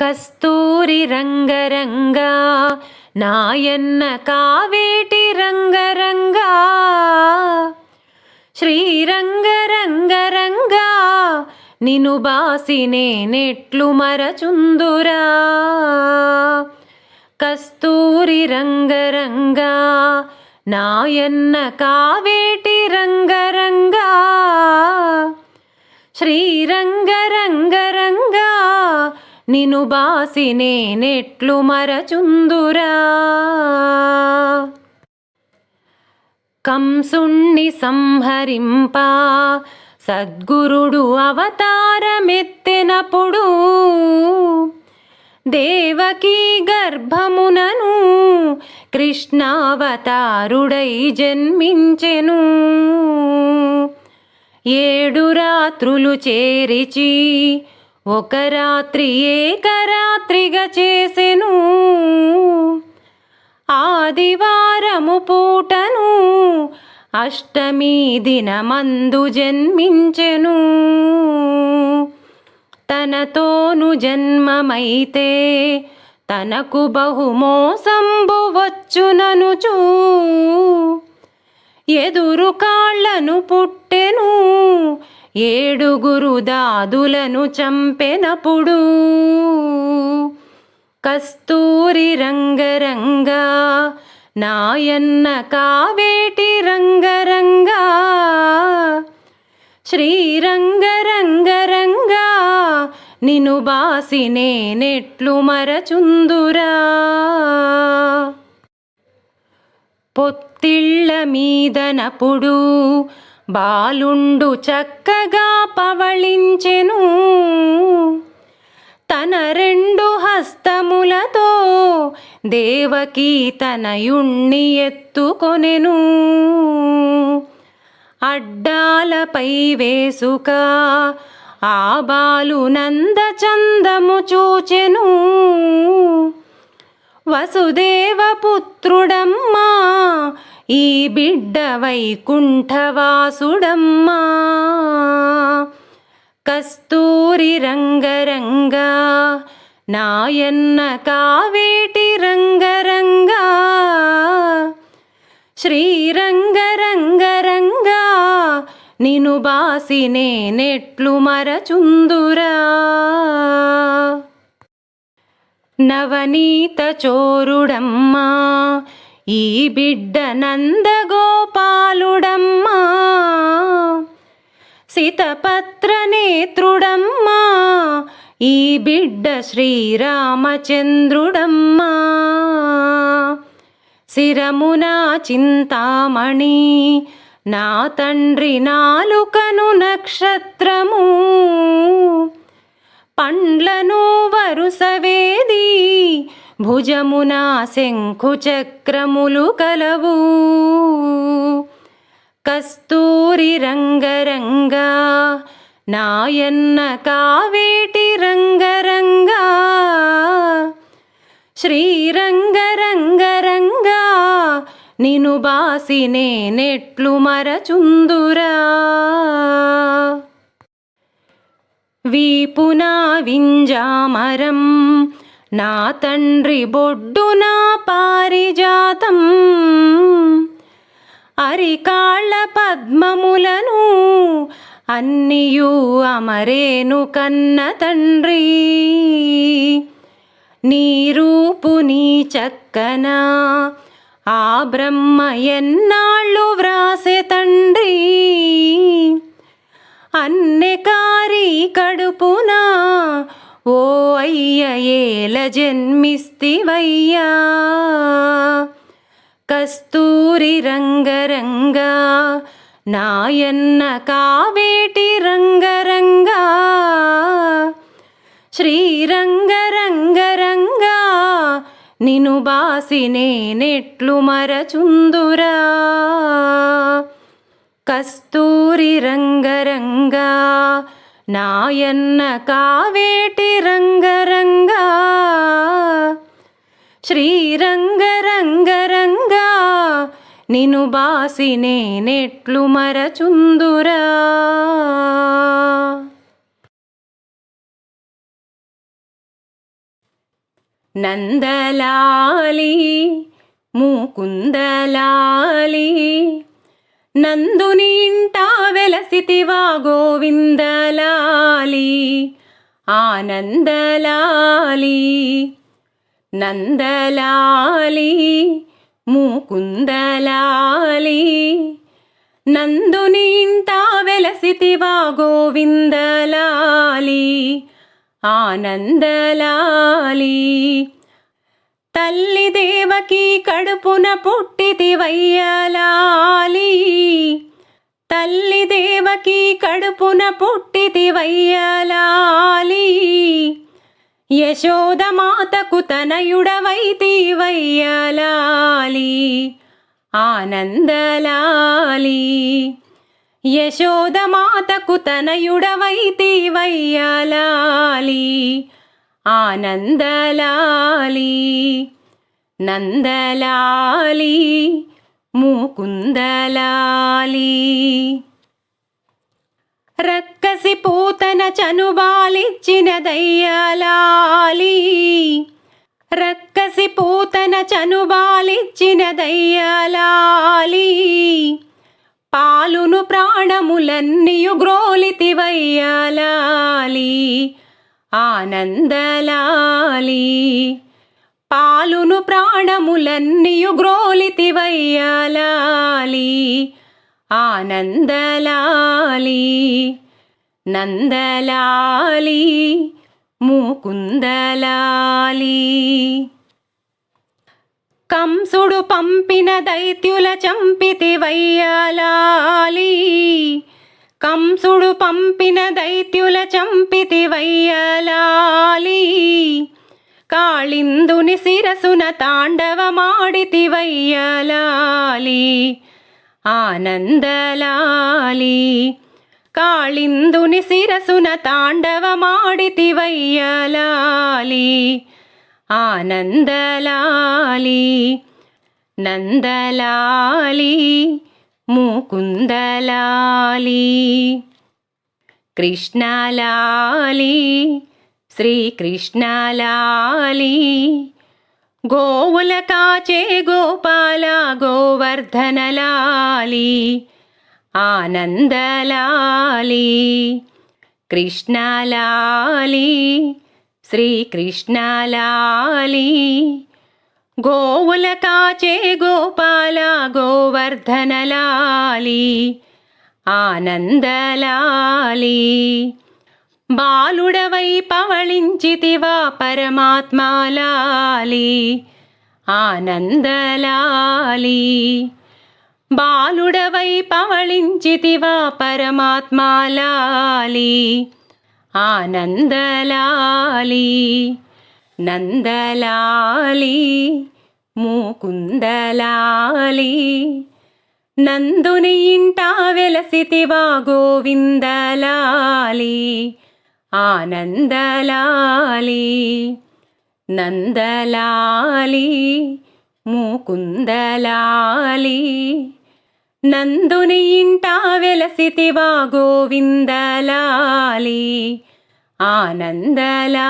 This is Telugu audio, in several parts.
కస్తూరి రంగరంగా నాయన్న కావేటి రంగరంగా శ్రీరంగరంగరంగా నిను బాసి నేనెట్లు మరచుందురా. కస్తూరి రంగరంగా నాయన్న కావేటి రంగరంగా శ్రీరంగ నిను బాసి నేనెట్లు మరచుందురా. కంసుణ్ణి సంహరింప సద్గురుడు అవతారమెత్తెనప్పుడు దేవకీ గర్భమునను కృష్ణావతారుడై జన్మించెను. ఏడు రాత్రులు చేరిచి ఒక రాత్రి ఏకరాత్రిగా చేసెను. ఆదివారము పూటను అష్టమి దినమందు జన్మించెను. తనతోను జన్మమైతే తనకు బహుమోసంబు వచ్చుననుచూ ఎదురు కాళ్ళను పుట్టెను. ఏడుగురు దాదులను చంపెనప్పుడు కస్తూరి రంగరంగా నాయన్న కావేటి రంగరంగా. శ్రీరంగరంగరంగా నిను బాసి నేనెట్లు మరచుందురా. పొత్తిళ్ళ మీదనప్పుడు బాలుండు చక్కగా పవళించెను. తన రెండు హస్తములతో దేవకి తనయుణ్ణి ఎత్తుకొనెను. అడ్డాలపై వేసుక ఆ బాలు నందచందము చూచెను. వసుదేవపుత్రుడమ్మా ఈ బిడ్డ వైకుంఠవాసుడమ్మా. కస్తూరి రంగరంగా నాయన్న కావేటి రంగరంగా. శ్రీరంగరంగరంగా నిను బాసి నేనెట్లు మరచుందురా. నవనీత చోరుడమ్మా ఈ బిడ్డ నందగోపాలుడమ్మా సితపత్ర నేత్రుడమ్మా ఈ బిడ్డ శ్రీరామచంద్రుడమ్మా. శిరమున చింతామణి నా తండ్రి నాలుకను నక్షత్రము. పండ్లను వరుసవేది భుజమున శంఖుచక్రములు కలవు. కస్తూరి రంగరంగా నాయన్న కావేటి రంగరంగా శ్రీరంగరంగరంగా నిను బాసి నేనెట్లు మరచుందురా. వీపునా వింజామరం నా తండ్రి బొడ్డున పారిజాతం. అరికాళ్ళ పద్మములను అన్నియు అమరేను కన్న తండ్రి. నీ రూపు నీ చక్కన ఆ బ్రహ్మ ఎన్నాళ్ళు వ్రాసే తండ్రి. అన్నెకారి కడుపునా ఓ అయ్య ఏల జన్మిస్తివయ్యా. కస్తూరి రంగరంగా నాయన్న కావేటి రంగరంగా. శ్రీరంగరంగరంగా నిను బాసి నేనెట్లు మరచుందురా. కస్తూరి రంగరంగా నాయన్న కావేటి రంగరంగా? శ్రీరంగరంగరంగా నిను బాసి నేనెట్లు మరచుందురా. నందలాలి ముకుందలాలి నందుని ఇంట వెలసితివా గోవిందలాలి ఆనందలాలి నందలాలి ముకుందలాలి. నందుని ఇంట వెలసితివా గోవిందలాలి ఆనందలాలి. తల్లి దేవకి కడుపున పుట్టితివయ్యలాలి దేవకి కడుపున పుట్టితి పుట్టితివయ్యలాలి యశోద మాతకు తనయుడవైతి తనయుడవైతివయ్యలాలి ఆనందలాలి. యశోద మాతకు తనయుడవైతి తనయుడవైతివయ్యలాలి ఆనందలాలి. నందలాలి. ముకుందలాలి. రక్కసి పూతన చనుబాలిచ్చిన దయ్యాలాలి. రక్కసి పూతన చనుబాలిచ్చిన దయ్యాలాలి. పాలును ప్రాణములన్నీయు గ్రోలితివయ్యాలాలి. ఆనందలాలి. పాలును ప్రాణములన్నీయు గ్రోలితివయ్యాలాలి. ఆనందలాలి నందలాలి ముకుందలాలి. కంసుడు పంపిన దైత్యుల చంపితి వయ్యలాలి. కంసుడు పంపిన దైత్యుల చంపితి వయ్యలాలి. కాళిందుని శిరసున తాండవమాడితి వయ్యలాలి. ఆనందలాలి. కాళిందుని శిరసున తాండవమాడితివయ్యలాలి. ఆనందలాలి నందలాలి ముకుందలాలి. కృష్ణలాలి శ్రీకృష్ణలాలి. గోవుల కాచే గోపాల గోవర్ధనలాలి ఆనందలాలి కృష్ణలాలి శ్రీకృష్ణలాలి గోవుల కాచే గోపాల గోవర్ధనలాలి ఆనందలాలి బాలుడవై పవళించితివా పరమాత్మాలాలి ఆనందలాలి. బాలుడవై పవళించితివా పరమాత్మాలాలి ఆనందలాలి. నందలాలి మూకుందలాలి. నందుని ఇంట వెలసితివా గోవిందలాలి. ఆనందలాలి నందలాలి ముకుందలాలి. నందుని ఇంట వెలసితివా గోవిందలాలి ఆనందలాలి.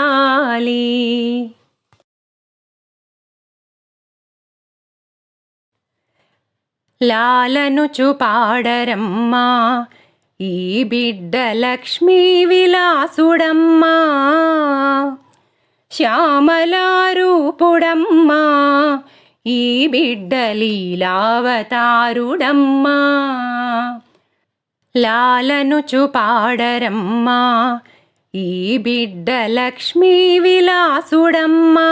లాలను చూపాడరమ్మా ఈ బిడ్డ లక్ష్మీ విలాసుడమ్మా శ్యామలారూపుడమ్మా ఈ బిడ్డ లీలావతారుడమ్మా. లాలను చుపాడరమ్మా ఈ బిడ్డ లక్ష్మీ విలాసుడమ్మా.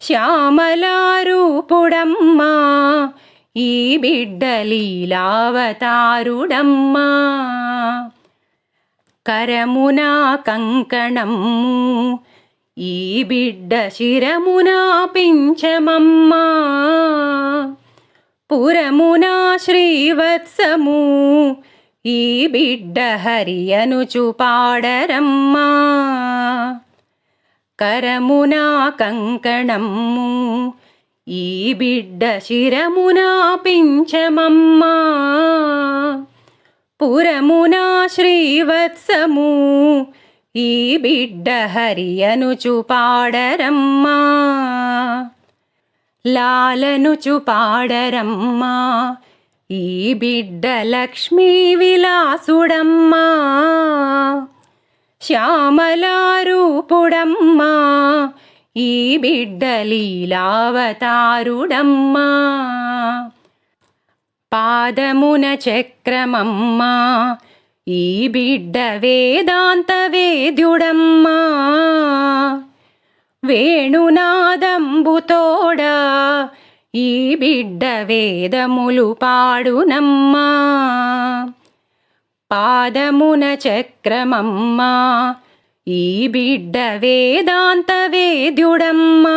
శ్యామలారూపుడమ్మా ఈ బిడ్డ లీలావతారుడమ్మా కరమునా కంకణము ఈ బిడ్డ శిరమునా పించమమ్మా పురమునా శ్రీవత్సము ఈ బిడ్డ హరియను చూపాడరమ్మా కరమునా కంకణము ఈ బిడ్డ శిరమునా పించమమ్మా. పురమునా శ్రీవత్సము. ఈ బిడ్డ హరియనుచు పాడరమ్మా. లాలనుచు పాడరమ్మా. ఈ బిడ్డ లక్ష్మీ విలాసుడమ్మా. శ్యామలారూపుడమ్మా. ఈ బిడ్డ లీలావతారుడమ్మా పాదమున చక్రమమ్మా. ఈ బిడ్డ వేదాంత వేద్యుడమ్మా. వేణునాదంబుతోడా ఈ బిడ్డ వేదములు పాడునమ్మా. పాదమున చక్రమమ్మా. ఈ బిడ్డ వేదాంత వేద్యుడమ్మా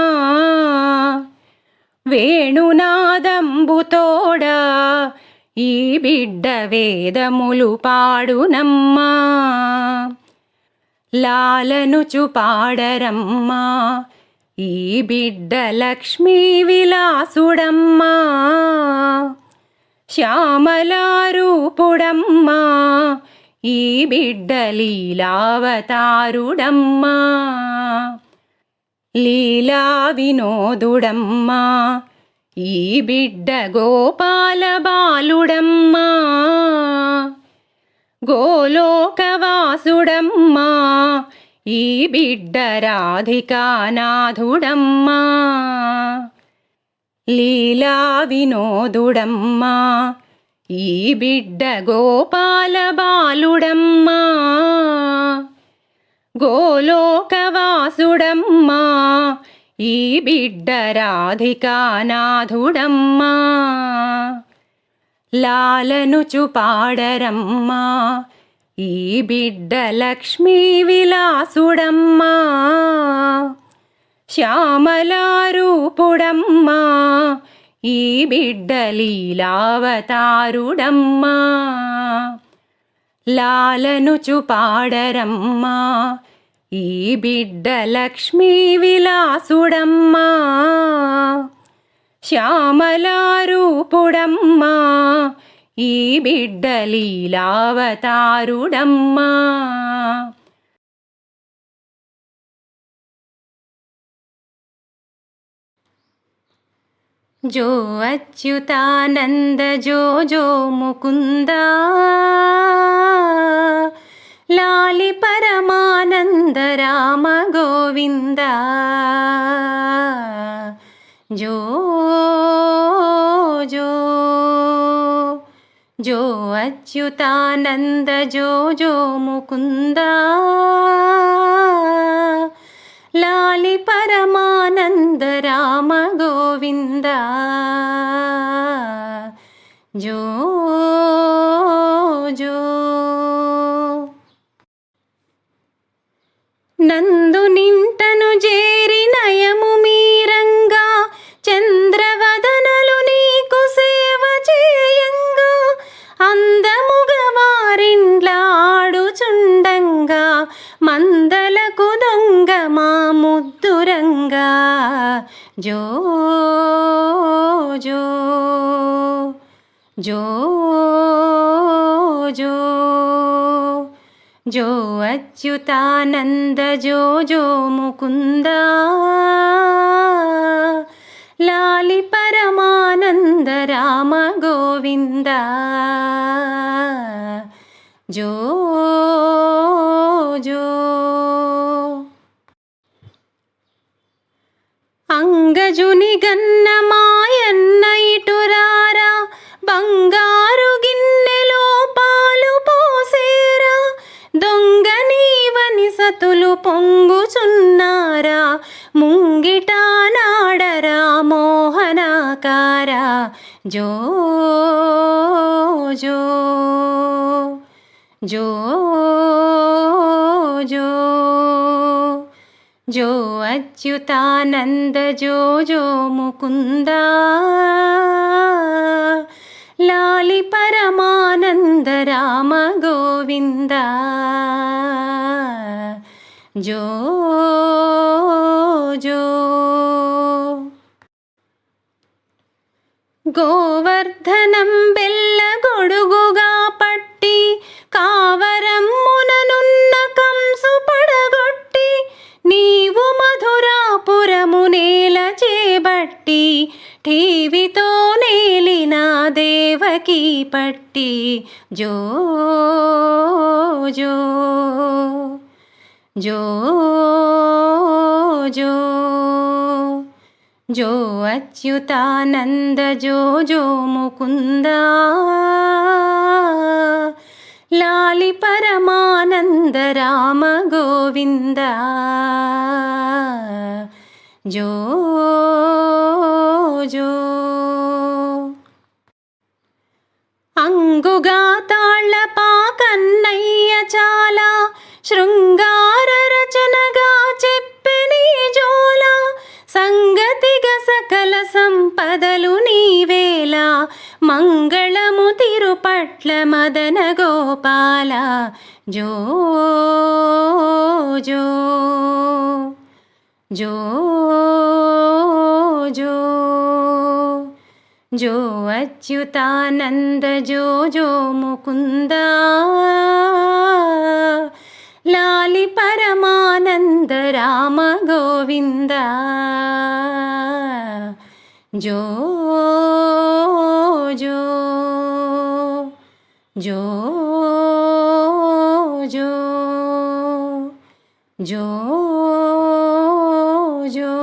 వేణునాదంబుతోడా ఈ బిడ్డ వేదములు పాడునమ్మా. లాలనుచు పాడరమ్మా. ఈ బిడ్డ లక్ష్మీ విలాసుడమ్మా. శ్యామలారూపుడమ్మా. ఈ బిడ్డ లీలావతారుడమ్మా లీలా వినోదుడమ్మా ఈ బిడ్డ గోపాల బాలుడమ్మా గోలోకవాసుడమ్మా. ఈ బిడ్డ రాధికానాథుడమ్మా. లీలా వినోదుడమ్మా ఈ బిడ్డ గోపాల బాలుడమ్మా. గోలోకవాసుడమ్మా. ఈ బిడ్డ రాధికానాథుడమ్మా. లాలనుచు పాడరమ్మా. ఈ బిడ్డ లక్ష్మీ విలాసుడమ్మా. శ్యామలారూపుడమ్మా. ఈ బిడ్డ లీలావతారుడమ్మా లాలనుచు పాడరమ్మా. ఈ బిడ్డ లక్ష్మీ విలాసుడమ్మా. శ్యామలారూపుడమ్మా. ఈ బిడ్డ లీలావతారుడమ్మా జో అచ్యుతానంద జో జో ముకుంద లాలి పరమానంద రామ గోవింద జో జో జో అచ్యుతానంద జో జో ముకుంద लालि परमानन्द रामगोविन्द जो जो नन्दुनि వారిండ్లాడుచుండంగా మందలకు దొంగ మా ముద్దురంగా జో జో జో జో జో అచ్యుతానంద జో జో ముకుంద లాలి పరమానంద రామ గోవింద జో గన్న మాయన్న ఇటురారా బంగారు గిన్నెలో పాలు పోసేరా దొంగ నీవని సతులు పొంగుచున్నారా ముంగిట నాడరా మోహనాకారా జో జో జో జో. జో అచ్యుతానంద జో జో ముకుంద. లాలి పరమానంద రామ గోవింద. జో జో. గోవర్ధనం బెల్ల మధురాపురము నేల చేబట్టి టీవీతో నేలిన దేవకి పట్టి. జో జో జో జో జో అచ్యుతానంద జో జో ముకుందా. లాలి పరమానంద రామ గోవింద జో జో అంగుగా తాళ్ళపా కన్నయ్య చాలా శృంగార రచనగా చెప్పిని జోల సంగతిగా సకల సంపదలు నీవేలా మంగళము తిరుపట్ల మదన గోపాల జో జో జో జో జో అచ్యుతానంద జో జో ముకుంద లాలి పరమానంద రామ గోవింద జో జో జో జో జో జో